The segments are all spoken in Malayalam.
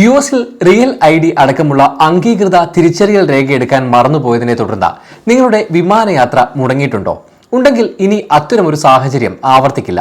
യു എസിൽ റിയൽ ഐ ഡി അടക്കമുള്ള അംഗീകൃത തിരിച്ചറിയൽ രേഖയെടുക്കാൻ മറന്നുപോയതിനെ തുടർന്ന് നിങ്ങളുടെ വിമാനയാത്ര മുടങ്ങിയിട്ടുണ്ടോ? ഉണ്ടെങ്കിൽ ഇനി അത്തരമൊരു സാഹചര്യം ആവർത്തിക്കില്ല.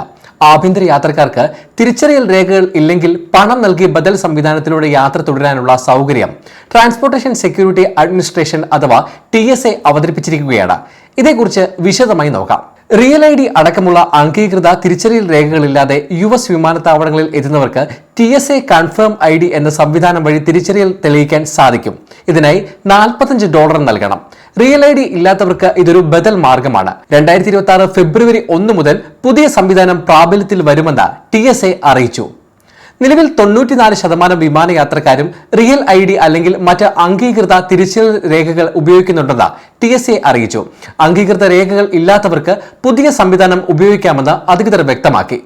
ആഭ്യന്തര യാത്രക്കാർക്ക് തിരിച്ചറിയൽ രേഖകൾ ഇല്ലെങ്കിൽ പണം നൽകി ബദൽ സംവിധാനത്തിലൂടെ യാത്ര തുടരാനുള്ള സൗകര്യം ട്രാൻസ്പോർട്ടേഷൻ സെക്യൂരിറ്റി അഡ്മിനിസ്ട്രേഷൻ അഥവാ ടി അവതരിപ്പിച്ചിരിക്കുകയാണ്. ഇതേക്കുറിച്ച് വിശദമായി നോക്കാം. റിയൽ ഐ ഡി അടക്കമുള്ള അംഗീകൃത തിരിച്ചറിയൽ രേഖകളില്ലാതെ യു എസ് വിമാനത്താവളങ്ങളിൽ എത്തുന്നവർക്ക് T S A confirm I D എന്ന സംവിധാനം വഴി തിരിച്ചറിയൽ തെളിയിക്കാൻ സാധിക്കും. ഇതിനായി നാൽപ്പത്തഞ്ച് ഡോളർ നൽകണം. റിയൽ ഐ ഡി ഇല്ലാത്തവർക്ക് ഇതൊരു ബദൽ മാർഗമാണ്. രണ്ടായിരത്തി ഇരുപത്തി ആറ് ഫെബ്രുവരി ഒന്ന് മുതൽ പുതിയ സംവിധാനം പ്രാബല്യത്തിൽ വരുമെന്ന് ടി എസ് എ അറിയിച്ചു. നിലവിൽ തൊണ്ണൂറ്റിനാല് ശതമാനം വിമാനയാത്രക്കാരും റിയൽ ഐ ഡി അല്ലെങ്കിൽ മറ്റ് അംഗീകൃത തിരിച്ചറിയൽ രേഖകൾ ഉപയോഗിക്കുന്നുണ്ടെന്ന് ടി എസ് എ അറിയിച്ചു. അംഗീകൃത രേഖകൾ ഇല്ലാത്തവർക്ക് പുതിയ സംവിധാനം ഉപയോഗിക്കാമെന്ന് അധികൃതർ വ്യക്തമാക്കി.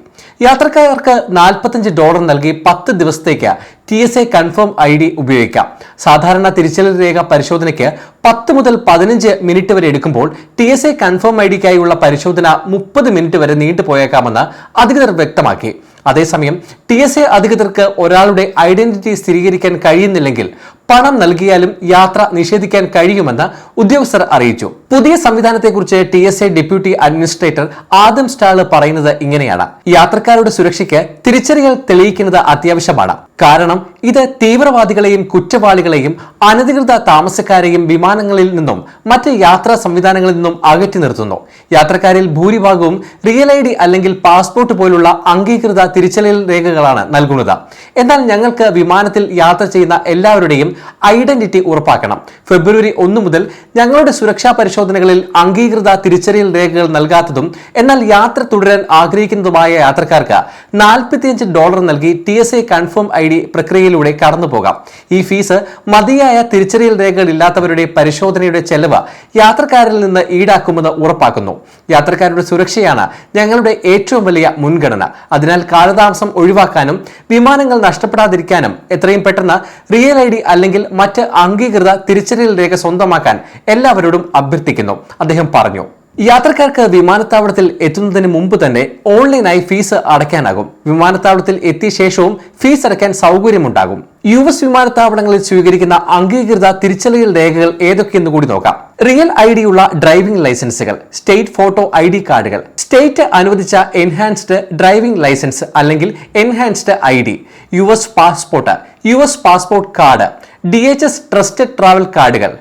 യാത്രക്കാർക്ക് നാൽപ്പത്തഞ്ച് ഡോളർ നൽകി പത്ത് ദിവസത്തേക്ക് T S A confirm I D ഉപയോഗിക്കാം. സാധാരണ തിരിച്ചറിയൽ രേഖ പരിശോധനയ്ക്ക് പത്ത് മുതൽ പതിനഞ്ച് മിനിറ്റ് വരെ എടുക്കുമ്പോൾ T S A confirm I ഡിക്കായുള്ള പരിശോധന മുപ്പത് മിനിറ്റ് വരെ നീണ്ടുപോയേക്കാമെന്ന് അധികൃതർ വ്യക്തമാക്കി. അതേസമയം ടി എസ് എ അധികൃതർക്ക് ഒരാളുടെ ഐഡന്റിറ്റി സ്ഥിരീകരിക്കാൻ കഴിയുന്നില്ലെങ്കിൽ പണം നൽകിയാലും യാത്ര നിഷേധിക്കാൻ കഴിയുമെന്ന് ഉദ്യോഗസ്ഥർ അറിയിച്ചു. പുതിയ സംവിധാനത്തെക്കുറിച്ച് T S A deputy administrator Adam Stahl പറയുന്നത് ഇങ്ങനെയാണ്. യാത്രക്കാരുടെ സുരക്ഷയ്ക്ക് തിരിച്ചറിയൽ തെളിയിക്കുന്നത് അത്യാവശ്യമാണ്. കാരണം ഇത് തീവ്രവാദികളെയും കുറ്റവാളികളെയും അനധികൃത താമസക്കാരെയും വിമാനങ്ങളിൽ നിന്നും മറ്റ് യാത്രാ സംവിധാനങ്ങളിൽ നിന്നും അകറ്റി നിർത്തുന്നു. യാത്രക്കാരിൽ ഭൂരിഭാഗവും റിയൽ ഐ ഡി അല്ലെങ്കിൽ പാസ്പോർട്ട് പോലുള്ള അംഗീകൃത തിരിച്ചറിയൽ രേഖകളാണ് നൽകുന്നത്. എന്നാൽ ഞങ്ങൾക്ക് വിമാനത്തിൽ യാത്ര ചെയ്യുന്ന എല്ലാവരുടെയും ഐഡന്റിറ്റി ഉറപ്പാക്കണം. ഫെബ്രുവരി ഒന്ന് മുതൽ ഞങ്ങളുടെ സുരക്ഷാ പരിശോധനകളിൽ അംഗീകൃത തിരിച്ചറിയൽ രേഖകൾ നൽകാത്തതും എന്നാൽ യാത്ര തുടരാൻ ആഗ്രഹിക്കുന്നതുമായ യാത്രക്കാർക്ക് നാൽപ്പത്തിയഞ്ച് ഡോളർ നൽകി T S A confirm I D പ്രക്രിയയിലൂടെ കടന്നുപോകാം ഈ ഫീസ് മതിയായ തിരിച്ചറിയൽ രേഖകൾ ഇല്ലാത്തവരുടെ പരിശോധനയുടെ ചെലവ് യാത്രക്കാരിൽ നിന്ന് ഈടാക്കുമെന്ന് ഉറപ്പാക്കുന്നു. യാത്രക്കാരുടെ സുരക്ഷയാണ് ഞങ്ങളുടെ ഏറ്റവും വലിയ മുൻഗണന. അതിനാൽ കാലതാമസം ഒഴിവാക്കാനും വിമാനങ്ങൾ നഷ്ടപ്പെടാതിരിക്കാനും എത്രയും പെട്ടെന്ന് റിയൽ ഐ ഡി അല്ലെങ്കിൽ മറ്റ് അംഗീകൃത തിരിച്ചറിയൽ രേഖ സ്വന്തമാക്കാൻ എല്ലാവരോടും അഭ്യർത്ഥിക്കുന്നു. അദ്ദേഹം പറഞ്ഞു യാത്രക്കാർക്ക് വിമാനത്താവളത്തിൽ എത്തുന്നതിന് മുമ്പ് തന്നെ ഓൺലൈനായി ഫീസ് അടയ്ക്കാനാകും. വിമാനത്താവളത്തിൽ എത്തിയ ശേഷവും ഫീസ് അടയ്ക്കാൻ സൗകര്യമുണ്ടാകും. യു എസ് വിമാനത്താവളങ്ങളിൽ സ്വീകരിക്കുന്ന അംഗീകൃത തിരിച്ചറിയൽ രേഖകൾ ഏതൊക്കെയെന്ന് കൂടി നോക്കാം. റിയൽ ഐ ഉള്ള ഡ്രൈവിംഗ് ലൈസൻസുകൾ സ്റ്റേറ്റ് ഫോട്ടോ ഐ ഡി കാർഡുകൾ സ്റ്റേറ്റ് അനുവദിച്ച എൻഹാൻസ്ഡ് ഡ്രൈവിംഗ് ലൈസൻസ് അല്ലെങ്കിൽ enhanced I D U S passport U S passport card D H S trusted travel കാർഡുകൾ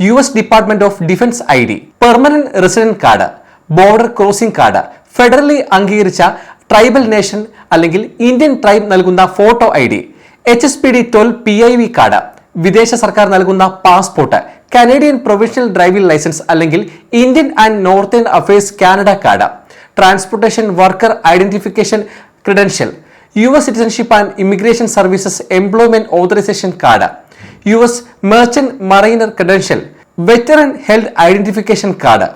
U S department of defence I D permanent resident card border crossing card federally അംഗീകരിച്ച ട്രൈബൽ നേഷൻ അല്ലെങ്കിൽ ഇന്ത്യൻ ട്രൈബ് നൽകുന്ന photo I D H S P D twelve P I V card വിദേശ സർക്കാർ നൽകുന്ന passport Canadian provisional driving licence അല്ലെങ്കിൽ Indian and northern affairs Canada card transportation worker identification credential U S citizenship and immigration services employment authorisation card U S merchant mariner credential veteran health identification card